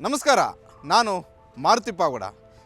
ನಮಸ್ಕಾರ, ನಾನು ಮಾರುತಿ ಪಾವಗಡ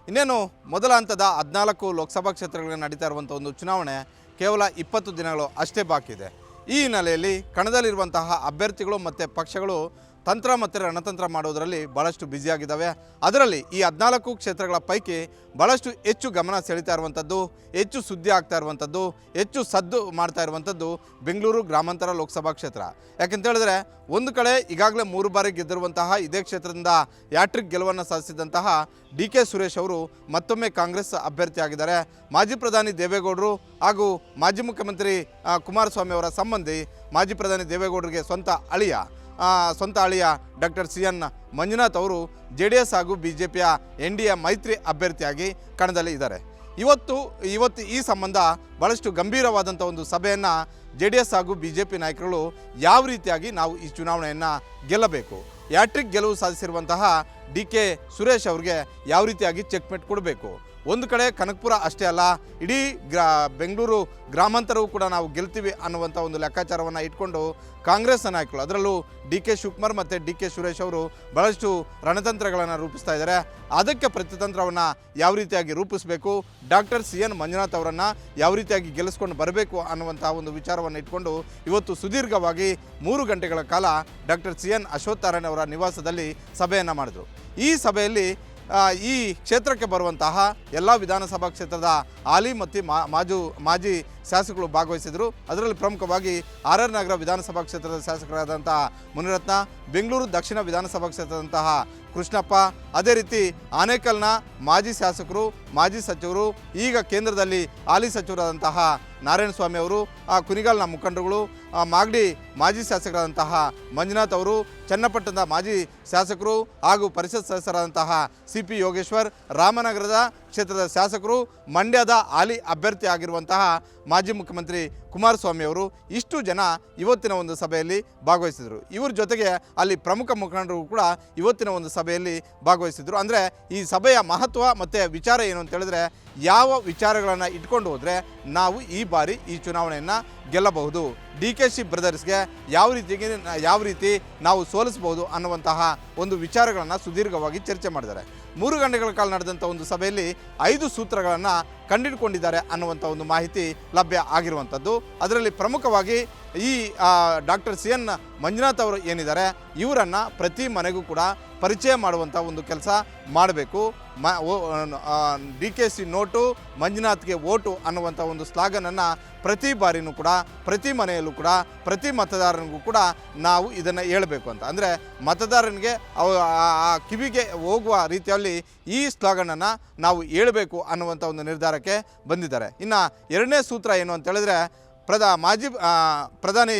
ಇನ್ನೇನು ಮೊದಲ ಹಂತದ ಹದಿನಾಲ್ಕು ಲೋಕಸಭಾ ಕ್ಷೇತ್ರಗಳಿಗೆ ನಡೀತಾ ಇರುವಂಥ ಒಂದು ಚುನಾವಣೆ ಕೇವಲ ಇಪ್ಪತ್ತು ದಿನಗಳು ಅಷ್ಟೇ ಬಾಕಿ ಇದೆ ಈ ಹಿನ್ನೆಲೆಯಲ್ಲಿ ಕಣದಲ್ಲಿರುವಂತಹ ಅಭ್ಯರ್ಥಿಗಳು ಮತ್ತು ಪಕ್ಷಗಳು ತಂತ್ರ ಮತ್ತು ರಣತಂತ್ರ ಮಾಡೋದರಲ್ಲಿ ಭಾಳಷ್ಟು ಬ್ಯುಸಿಯಾಗಿದ್ದಾವೆ ಅದರಲ್ಲಿ ಈ ಹದಿನಾಲ್ಕು ಕ್ಷೇತ್ರಗಳ ಪೈಕಿ ಭಾಳಷ್ಟು ಹೆಚ್ಚು ಗಮನ ಸೆಳೀತಾ ಇರುವಂಥದ್ದು, ಹೆಚ್ಚು ಸುದ್ದಿ ಆಗ್ತಾ ಇರುವಂಥದ್ದು, ಹೆಚ್ಚು ಸದ್ದು ಮಾಡ್ತಾ ಇರುವಂಥದ್ದು ಬೆಂಗಳೂರು ಗ್ರಾಮಾಂತರ ಲೋಕಸಭಾ ಕ್ಷೇತ್ರ. ಯಾಕೆಂತ ಹೇಳಿದ್ರೆ ಒಂದು ಕಡೆ ಈಗಾಗಲೇ ಮೂರು ಬಾರಿ ಗೆದ್ದಿರುವಂತಹ ಇದೇ ಕ್ಷೇತ್ರದಿಂದ ಯಾಟ್ರಿಕ್ ಗೆಲುವನ್ನು ಸಾಧಿಸಿದಂತಹ ಡಿ ಕೆ ಸುರೇಶ್ ಅವರು ಮತ್ತೊಮ್ಮೆ ಕಾಂಗ್ರೆಸ್ ಅಭ್ಯರ್ಥಿಯಾಗಿದ್ದಾರೆ. ಮಾಜಿ ಪ್ರಧಾನಿ ದೇವೇಗೌಡರು ಹಾಗೂ ಮಾಜಿ ಮುಖ್ಯಮಂತ್ರಿ ಕುಮಾರಸ್ವಾಮಿ ಅವರ ಸಂಬಂಧಿ ಮಾಜಿ ಪ್ರಧಾನಿ ದೇವೇಗೌಡರಿಗೆ ಸ್ವಂತ ಅಳಿಯ ಸ್ವಂತ ಅಳಿಯ ಡಾಕ್ಟರ್ ಸಿ ಎನ್ ಮಂಜುನಾಥ್ ಅವರು ಜೆ ಡಿ ಎಸ್ ಹಾಗೂ ಬಿ ಜೆ ಪಿಯ ಎನ್ ಡಿ ಎ ಮೈತ್ರಿ ಅಭ್ಯರ್ಥಿಯಾಗಿ ಕಣದಲ್ಲಿ ಇದ್ದಾರೆ. ಇವತ್ತು ಇವತ್ತು ಈ ಸಂಬಂಧ ಭಾಳಷ್ಟು ಗಂಭೀರವಾದಂಥ ಒಂದು ಸಭೆಯನ್ನು ಜೆ ಡಿ ಎಸ್ ಹಾಗೂ ಬಿ ಜೆ ಪಿ ನಾಯಕರುಗಳು ಯಾವ ರೀತಿಯಾಗಿ ನಾವು ಈ ಚುನಾವಣೆಯನ್ನು ಗೆಲ್ಲಬೇಕು? ಯಾಟ್ರಿಕ್ ಗೆಲುವು ಸಾಧಿಸಿರುವಂತಹ ಡಿ ಕೆ ಸುರೇಶ್ ಅವ್ರಿಗೆ ಯಾವ ರೀತಿಯಾಗಿ ಚೆಕ್ಮೇಟ್ ಕೊಡಬೇಕು? ಒಂದು ಕಡೆ ಕನಕಪುರ ಅಷ್ಟೇ ಅಲ್ಲ, ಇಡೀ ಗ್ರಾ, ಬೆಂಗಳೂರು ಗ್ರಾಮಾಂತರವೂ ಕೂಡ ನಾವು ಗೆಲ್ತೀವಿ ಅನ್ನುವಂಥ ಒಂದು ಲೆಕ್ಕಾಚಾರವನ್ನು ಇಟ್ಕೊಂಡು ಕಾಂಗ್ರೆಸ್ ನಾಯಕರು, ಅದರಲ್ಲೂ ಡಿ ಕೆ ಶಿವಕುಮಾರ್ ಮತ್ತು ಡಿ ಕೆ ಸುರೇಶ್ ಅವರು ಬಹಳಷ್ಟು ರಣತಂತ್ರಗಳನ್ನು ರೂಪಿಸ್ತಾ ಇದ್ದಾರೆ. ಅದಕ್ಕೆ ಪ್ರತಿತಂತ್ರವನ್ನು ಯಾವ ರೀತಿಯಾಗಿ ರೂಪಿಸಬೇಕು? ಡಾಕ್ಟರ್ ಸಿ ಎನ್ ಮಂಜುನಾಥ್ ಅವರನ್ನು ಯಾವ ರೀತಿಯಾಗಿ ಗೆಲ್ಲಿಸ್ಕೊಂಡು ಬರಬೇಕು ಅನ್ನುವಂಥ ಒಂದು ವಿಚಾರವನ್ನು ಇಟ್ಕೊಂಡು ಇವತ್ತು ಸುದೀರ್ಘವಾಗಿ ಮೂರು ಗಂಟೆಗಳ ಕಾಲ ಡಾಕ್ಟರ್ ಸಿ ಎನ್ ಅಶ್ವತ್ಥಾರಾಯಣ ಅವರ ನಿವಾಸದಲ್ಲಿ ಸಭೆಯನ್ನು ಮಾಡಿದರು. ಈ ಸಭೆಯಲ್ಲಿ ಈ ಕ್ಷೇತ್ರಕ್ಕೆ ಬರುವಂತಹ ಎಲ್ಲ ವಿಧಾನಸಭಾ ಕ್ಷೇತ್ರದ ಹಾಲಿ ಮತ್ತು ಮಾಜು, ಮಾಜಿ ಶಾಸಕರು ಭಾಗವಹಿಸಿದರು. ಅದರಲ್ಲಿ ಪ್ರಮುಖವಾಗಿ ಆರ್ ನಗರ ವಿಧಾನಸಭಾ ಕ್ಷೇತ್ರದ ಶಾಸಕರಾದಂತಹ ಮುನಿರತ್ನ, ಬೆಂಗಳೂರು ದಕ್ಷಿಣ ವಿಧಾನಸಭಾ ಕ್ಷೇತ್ರದಂತಹ ಕೃಷ್ಣಪ್ಪ. ಅದೇ ರೀತಿ ಆನೇಕಲ್ನ ಮಾಜಿ ಶಾಸಕರು, ಮಾಜಿ ಸಚಿವರು, ಈಗ ಕೇಂದ್ರದಲ್ಲಿ ಹಾಲಿ ಸಚಿವರಾದಂತಹ ನಾರಾಯಣಸ್ವಾಮಿ ಅವರು, ಆ ಕುನಿಗಾಲ್ನ ಮುಖಂಡರುಗಳು, ಆ ಮಾಗಡಿ ಮಾಜಿ ಶಾಸಕರಾದಂತಹ ಮಂಜುನಾಥ್ ಅವರು, ಚನ್ನಪಟ್ಟಣದ ಮಾಜಿ ಶಾಸಕರು ಹಾಗೂ ಪರಿಷತ್ ಸದಸ್ಯರಾದಂತಹ ಸಿ ಪಿ ಯೋಗೇಶ್ವರ್, ರಾಮನಗರದ ಕ್ಷೇತ್ರದ ಶಾಸಕರು ಮಂಡ್ಯದ ಹಾಲಿ ಅಭ್ಯರ್ಥಿ ಆಗಿರುವಂತಹ ಮಾಜಿ ಮುಖ್ಯಮಂತ್ರಿ ಕುಮಾರಸ್ವಾಮಿ ಅವರು ಇಷ್ಟು ಜನ ಇವತ್ತಿನ ಒಂದು ಸಭೆಯಲ್ಲಿ ಭಾಗವಹಿಸಿದರು. ಇವ್ರ ಜೊತೆಗೆ ಅಲ್ಲಿ ಪ್ರಮುಖ ಮುಖಂಡರು ಕೂಡ ಇವತ್ತಿನ ಒಂದು ಸಭೆಯಲ್ಲಿ ಭಾಗವಹಿಸಿದರು. ಅಂದರೆ ಈ ಸಭೆಯ ಮಹತ್ವ ಮತ್ತು ವಿಚಾರ ಏನು ಅಂತ ಹೇಳಿದ್ರೆ ಯಾವ ವಿಚಾರಗಳನ್ನು ಇಟ್ಕೊಂಡು ಹೋದರೆ ನಾವು ಈ ಬಾರಿ ಈ ಚುನಾವಣೆಯನ್ನು ಗೆಲ್ಲಬಹುದು. ಡಿ ಕೆ ಶಿ ಬ್ರದರ್ಸ್ಗೆ ಯಾವ ರೀತಿಗೆ ಯಾವ ರೀತಿ ನಾವು ಸೋಲಿಸಬಹುದು ಅನ್ನುವಂತಹ ಒಂದು ವಿಚಾರಗಳನ್ನು ಸುದೀರ್ಘವಾಗಿ ಚರ್ಚೆ ಮಾಡಿದ್ದಾರೆ. ಮೂರು ಗಂಟೆಗಳ ಕಾಲ ನಡೆದಂಥ ಒಂದು ಸಭೆಯಲ್ಲಿ ಐದು ಸೂತ್ರಗಳನ್ನು ಕಂಡಿಡ್ಕೊಂಡಿದ್ದಾರೆ ಅನ್ನುವಂಥ ಒಂದು ಮಾಹಿತಿ ಲಭ್ಯ ಆಗಿರುವಂಥದ್ದು ಅದರಲ್ಲಿ ಪ್ರಮುಖವಾಗಿ ಈ ಡಾಕ್ಟರ್ ಸಿ ಎನ್ ಮಂಜುನಾಥ್ ಅವರು ಏನಿದ್ದಾರೆ, ಇವರನ್ನು ಪ್ರತಿ ಮನೆಗೂ ಕೂಡ ಪರಿಚಯ ಮಾಡುವಂಥ ಒಂದು ಕೆಲಸ ಮಾಡಬೇಕು. ಮ ಡಿ ಕೆ ಸಿ ನೋಟು, ಮಂಜುನಾಥ್ಗೆ ಓಟು ಅನ್ನುವಂಥ ಒಂದು ಸ್ಲಾಗನನ್ನು ಪ್ರತಿ ಬಾರಿನೂ ಕೂಡ, ಪ್ರತಿ ಮನೆಯಲ್ಲೂ ಕೂಡ, ಪ್ರತಿ ಮತದಾರನಿಗೂ ಕೂಡ ನಾವು ಇದನ್ನು ಹೇಳಬೇಕು ಅಂತ. ಅಂದರೆ ಮತದಾರನಿಗೆ ಆ ಕಿವಿಗೆ ಹೋಗುವ ರೀತಿಯಲ್ಲಿ ಈ ಸ್ಲಾಗನನ್ನು ನಾವು ಹೇಳಬೇಕು ಅನ್ನುವಂಥ ಒಂದು ನಿರ್ಧಾರಕ್ಕೆ ಬಂದಿದ್ದಾರೆ. ಇನ್ನು ಎರಡನೇ ಸೂತ್ರ ಏನು ಅಂತ ಹೇಳಿದ್ರೆ ಪ್ರಧಾ ಮಾಜಿ ಪ್ರಧಾನಿ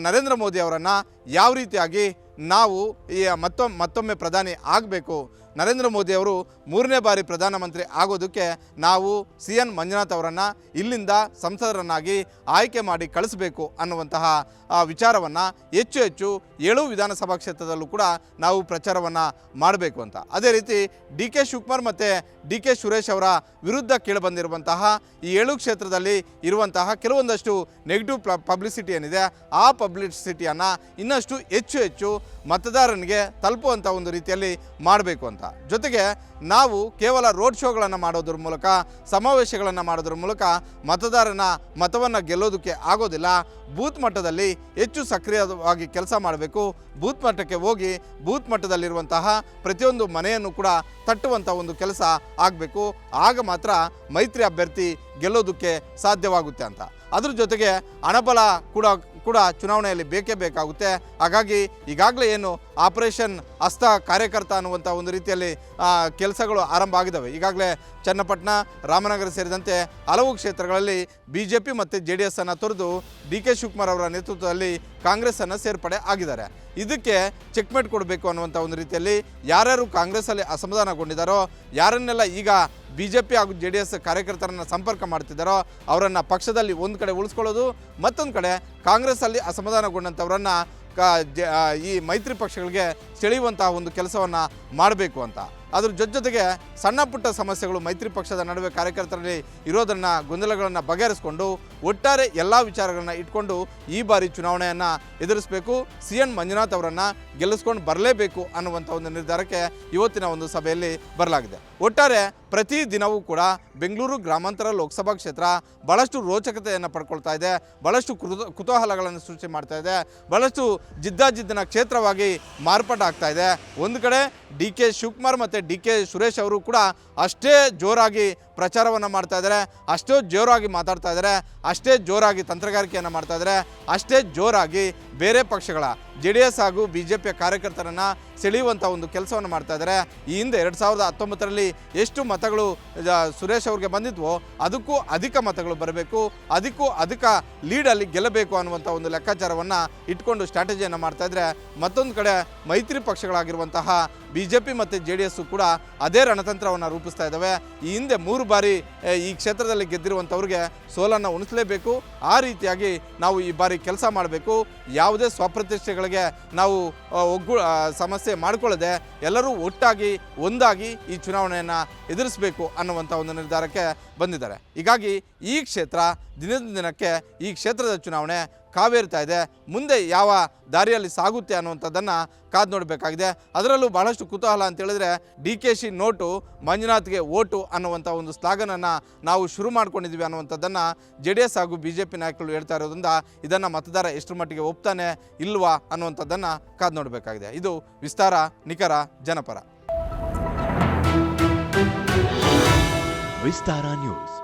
ನರೇಂದ್ರ ಮೋದಿ ಅವರನ್ನು ಯಾವ ರೀತಿಯಾಗಿ ನಾವು ಈ ಮತ್ತೊಮ್ಮೆ ಮತ್ತೊಮ್ಮೆ ಪ್ರಧಾನಿ ಆಗಬೇಕು ನರೇಂದ್ರ ಮೋದಿ ಅವರು ಮೂರನೇ ಬಾರಿ ಪ್ರಧಾನಮಂತ್ರಿ ಆಗೋದಕ್ಕೆ ನಾವು ಸಿ ಎನ್ ಮಂಜುನಾಥ್ ಅವರನ್ನು ಇಲ್ಲಿಂದ ಸಂಸದರನ್ನಾಗಿ ಆಯ್ಕೆ ಮಾಡಿ ಕಳಿಸಬೇಕು ಅನ್ನುವಂತಹ ವಿಚಾರವನ್ನು ಹೆಚ್ಚು ಹೆಚ್ಚು ಏಳು ವಿಧಾನಸಭಾ ಕ್ಷೇತ್ರದಲ್ಲೂ ಕೂಡ ನಾವು ಪ್ರಚಾರವನ್ನು ಮಾಡಬೇಕು ಅಂತ. ಅದೇ ರೀತಿ ಡಿ ಕೆ ಶಿವಕುಮಾರ್ ಮತ್ತು ಡಿ ಕೆ ಸುರೇಶ್ ಅವರ ವಿರುದ್ಧ ಕೇಳಿಬಂದಿರುವಂತಹ ಈ ಏಳು ಕ್ಷೇತ್ರದಲ್ಲಿ ಇರುವಂತಹ ಕೆಲವೊಂದಷ್ಟು ನೆಗೆಟಿವ್ ಪಬ್ಲಿಸಿಟಿ ಏನಿದೆ, ಆ ಪಬ್ಲಿಸಿಟಿಯನ್ನು ಇನ್ನಷ್ಟು ಹೆಚ್ಚು ಹೆಚ್ಚು ಮತದಾರನಿಗೆ ತಲುಪುವಂಥ ಒಂದು ರೀತಿಯಲ್ಲಿ ಮಾಡಬೇಕು ಅಂತ. ಜೊತೆಗೆ ನಾವು ಕೇವಲ ರೋಡ್ ಶೋಗಳನ್ನು ಮಾಡೋದ್ರ ಮೂಲಕ, ಸಮಾವೇಶಗಳನ್ನು ಮಾಡೋದ್ರ ಮೂಲಕ ಮತದಾರನ ಮತವನ್ನು ಗೆಲ್ಲೋದಕ್ಕೆ ಆಗೋದಿಲ್ಲ. ಬೂತ್ ಮಟ್ಟದಲ್ಲಿ ಹೆಚ್ಚು ಸಕ್ರಿಯವಾಗಿ ಕೆಲಸ ಮಾಡಬೇಕು. ಬೂತ್ ಮಟ್ಟಕ್ಕೆ ಹೋಗಿ ಬೂತ್ ಮಟ್ಟದಲ್ಲಿರುವಂತಹ ಪ್ರತಿಯೊಂದು ಮನೆಯನ್ನು ಕೂಡ ತಟ್ಟುವಂಥ ಒಂದು ಕೆಲಸ ಆಗಬೇಕು. ಆಗ ಮಾತ್ರ ಮೈತ್ರಿ ಅಭ್ಯರ್ಥಿ ಗೆಲ್ಲೋದಕ್ಕೆ ಸಾಧ್ಯವಾಗುತ್ತೆ ಅಂತ. ಅದ್ರ ಜೊತೆಗೆ ಹಣಬಲ ಕೂಡ ಕೂಡ ಚುನಾವಣೆಯಲ್ಲಿ ಬೇಕೇ ಬೇಕಾಗುತ್ತೆ. ಹಾಗಾಗಿ ಈಗಾಗಲೇ ಏನು ಆಪರೇಷನ್ ಹಸ್ತ ಕಾರ್ಯಕರ್ತ ಅನ್ನುವಂಥ ಒಂದು ರೀತಿಯಲ್ಲಿ ಕೆಲಸಗಳು ಆರಂಭ ಆಗಿದ್ದಾವೆ ಈಗಾಗಲೇ ಚನ್ನಪಟ್ಟಣ, ರಾಮನಗರ ಸೇರಿದಂತೆ ಹಲವು ಕ್ಷೇತ್ರಗಳಲ್ಲಿ ಬಿ ಜೆ ಪಿ ಮತ್ತು ಜೆ ಡಿ ಎಸ್ ಅನ್ನು ತೊರೆದು ಡಿ ಕೆ ಶಿವಕುಮಾರ್ ಅವರ ನೇತೃತ್ವದಲ್ಲಿ ಕಾಂಗ್ರೆಸ್ಸನ್ನು ಸೇರ್ಪಡೆ ಆಗಿದ್ದಾರೆ. ಇದಕ್ಕೆ ಚೆಕ್ಮೇಟ್ ಕೊಡಬೇಕು ಅನ್ನುವಂಥ ಒಂದು ರೀತಿಯಲ್ಲಿ ಯಾರ್ಯಾರು ಕಾಂಗ್ರೆಸ್ಸಲ್ಲಿ ಅಸಮಾಧಾನಗೊಂಡಿದ್ದಾರೋ ಯಾರನ್ನೆಲ್ಲ ಈಗ ಬಿ ಜೆ ಪಿ ಹಾಗೂ ಜೆ ಡಿ ಎಸ್ ಕಾರ್ಯಕರ್ತರನ್ನು ಸಂಪರ್ಕ ಮಾಡ್ತಿದ್ದಾರೋ ಅವರನ್ನು ಪಕ್ಷದಲ್ಲಿ ಒಂದು ಕಡೆ ಉಳಿಸ್ಕೊಳ್ಳೋದು, ಮತ್ತೊಂದು ಕಡೆ ಕಾಂಗ್ರೆಸ್ಸಲ್ಲಿ ಅಸಮಾಧಾನಗೊಂಡಂಥವರನ್ನು ಈ ಮೈತ್ರಿ ಪಕ್ಷಗಳಿಗೆ ಸೆಳೆಯುವಂತಹ ಒಂದು ಕೆಲಸವನ್ನು ಮಾಡಬೇಕು ಅಂತ. ಅದ್ರ ಜೊತೆ ಜೊತೆಗೆ ಸಣ್ಣ ಪುಟ್ಟ ಸಮಸ್ಯೆಗಳು ಮೈತ್ರಿ ಪಕ್ಷದ ನಡುವೆ ಕಾರ್ಯಕರ್ತರಲ್ಲಿ ಇರೋದನ್ನು, ಗೊಂದಲಗಳನ್ನು ಬಗೆಹರಿಸಿಕೊಂಡು ಒಟ್ಟಾರೆ ಎಲ್ಲ ವಿಚಾರಗಳನ್ನ ಇಟ್ಕೊಂಡು ಈ ಬಾರಿ ಚುನಾವಣೆಯನ್ನು ಎದುರಿಸಬೇಕು, ಸಿ ಎನ್ ಮಂಜುನಾಥ್ ಅವರನ್ನು ಗೆಲ್ಲಿಸ್ಕೊಂಡು ಬರಲೇಬೇಕು ಅನ್ನುವಂಥ ಒಂದು ನಿರ್ಧಾರಕ್ಕೆ ಇವತ್ತಿನ ಒಂದು ಸಭೆಯಲ್ಲಿ ಬರಲಾಗಿದೆ. ಒಟ್ಟಾರೆ ಪ್ರತಿ ದಿನವೂ ಕೂಡ ಬೆಂಗಳೂರು ಗ್ರಾಮಾಂತರ ಲೋಕಸಭಾ ಕ್ಷೇತ್ರ ಬಹಳಷ್ಟು ರೋಚಕತೆಯನ್ನು ಪಡ್ಕೊಳ್ತಾ ಇದೆ ಕುತು, ಕುತೂಹಲಗಳನ್ನು ಸೃಷ್ಟಿ ಮಾಡ್ತಾ ಇದೆ, ಬಹಳಷ್ಟು ಜಿದ್ದಾಜಿದ್ದಿನ ಕ್ಷೇತ್ರವಾಗಿ ಮಾರ್ಪಾಟಾಗ್ತಾ ಇದೆ. ಒಂದು ಕಡೆ ಡಿ ಕೆ ಶಿವಕುಮಾರ್ ಮತ್ತು ಡಿ ಕೆ ಸುರೇಶ್ ಅವರು ಕೂಡ ಅಷ್ಟೇ ಜೋರಾಗಿ ಪ್ರಚಾರವನ್ನು ಮಾಡ್ತಾ ಇದ್ದಾರೆ, ಅಷ್ಟೇ ಜೋರಾಗಿ ಮಾತಾಡ್ತಾ ಇದ್ದಾರೆ, ಅಷ್ಟೇ ಜೋರಾಗಿ ತಂತ್ರಗಾರಿಕೆಯನ್ನು ಮಾಡ್ತಾ ಇದ್ದಾರೆ, ಅಷ್ಟೇ ಜೋರಾಗಿ ಬೇರೆ ಪಕ್ಷಗಳ ಜೆ ಡಿ ಎಸ್ ಹಾಗೂ ಬಿ ಜೆ ಪಿಯ ಕಾರ್ಯಕರ್ತರನ್ನು ಸೆಳೆಯುವಂಥ ಒಂದು ಕೆಲಸವನ್ನು ಮಾಡ್ತಾ ಇದ್ದಾರೆ. ಈ ಹಿಂದೆ ಎರಡು ಸಾವಿರದ ಹತ್ತೊಂಬತ್ತರಲ್ಲಿ ಎಷ್ಟು ಮತಗಳು ಸುರೇಶ್ ಅವ್ರಿಗೆ ಬಂದಿದ್ವೋ, ಅದಕ್ಕೂ ಅಧಿಕ ಮತಗಳು ಬರಬೇಕು, ಅದಕ್ಕೂ ಅಧಿಕ ಲೀಡಲ್ಲಿ ಗೆಲ್ಲಬೇಕು ಅನ್ನುವಂಥ ಒಂದು ಲೆಕ್ಕಾಚಾರವನ್ನು ಇಟ್ಕೊಂಡು ಸ್ಟ್ರಾಟಜಿಯನ್ನು ಮಾಡ್ತಾ ಇದ್ರೆ ಮತ್ತೊಂದು ಕಡೆ ಮೈತ್ರಿ ಪಕ್ಷಗಳಾಗಿರುವಂತಹ ಬಿ ಜೆ ಪಿ ಮತ್ತು ಜೆ ಡಿ ಎಸ್ಸು ಕೂಡ ಅದೇ ರಣತಂತ್ರವನ್ನು ರೂಪಿಸ್ತಾ ಇದ್ದಾವೆ ಈ ಹಿಂದೆ ಮೂರು ಬಾರಿ ಈ ಕ್ಷೇತ್ರದಲ್ಲಿ ಗೆದ್ದಿರುವಂಥವ್ರಿಗೆ ಸೋಲನ್ನು ಉಣಿಸಲೇಬೇಕು. ಆ ರೀತಿಯಾಗಿ ನಾವು ಈ ಬಾರಿ ಕೆಲಸ ಮಾಡಬೇಕು. ಯಾವುದೇ ಸ್ವಪ್ರತಿಷ್ಠೆಗಳಿಗೆ ನಾವು ಒಗ್ಗು ಸಮಸ್ಯೆ ಮಾಡಿಕೊಳ್ಳದೆ ಎಲ್ಲರೂ ಒಟ್ಟಾಗಿ, ಒಂದಾಗಿ ಈ ಚುನಾವಣೆಯನ್ನು ಎದುರಿಸಬೇಕು ಅನ್ನುವಂಥ ಒಂದು ನಿರ್ಧಾರಕ್ಕೆ ಬಂದಿದ್ದಾರೆ. ಹೀಗಾಗಿ ಈ ಕ್ಷೇತ್ರ ದಿನದಿಂದ ದಿನಕ್ಕೆ ಈ ಕ್ಷೇತ್ರದ ಚುನಾವಣೆ ಕಾವೇರ್ತಾ ಇದೆ. ಮುಂದೆ ಯಾವ ದಾರಿಯಲ್ಲಿ ಸಾಗುತ್ತೆ ಅನ್ನುವಂಥದ್ದನ್ನು ಕಾದು ನೋಡಬೇಕಾಗಿದೆ. ಅದರಲ್ಲೂ ಬಹಳಷ್ಟು ಕುತೂಹಲ ಅಂತೇಳಿದ್ರೆ ಡಿ ಕೆ ಶಿ ನೋಟು ಮಂಜುನಾಥ್ಗೆ ಓಟು ಅನ್ನುವಂಥ ಒಂದು ಸ್ಲಾಗನನ್ನು ನಾವು ಶುರು ಮಾಡ್ಕೊಂಡಿದ್ವಿ ಅನ್ನುವಂಥದ್ದನ್ನು ಜೆ ಡಿ ಎಸ್ ಹಾಗೂ ಬಿ ಜೆ ಪಿ ನಾಯಕರು ಹೇಳ್ತಾ ಇರೋದ್ರಿಂದ ಇದನ್ನು ಮತದಾರ ಎಷ್ಟು ಮಟ್ಟಿಗೆ ಒಪ್ತಾನೆ ಇಲ್ವಾ ಅನ್ನುವಂಥದ್ದನ್ನು ಕಾದು ನೋಡಬೇಕಾಗಿದೆ. ಇದು ವಿಸ್ತಾರ, ನಿಖರ, ಜನಪರ. ವಿಸ್ತಾರ ನ್ಯೂಸ್.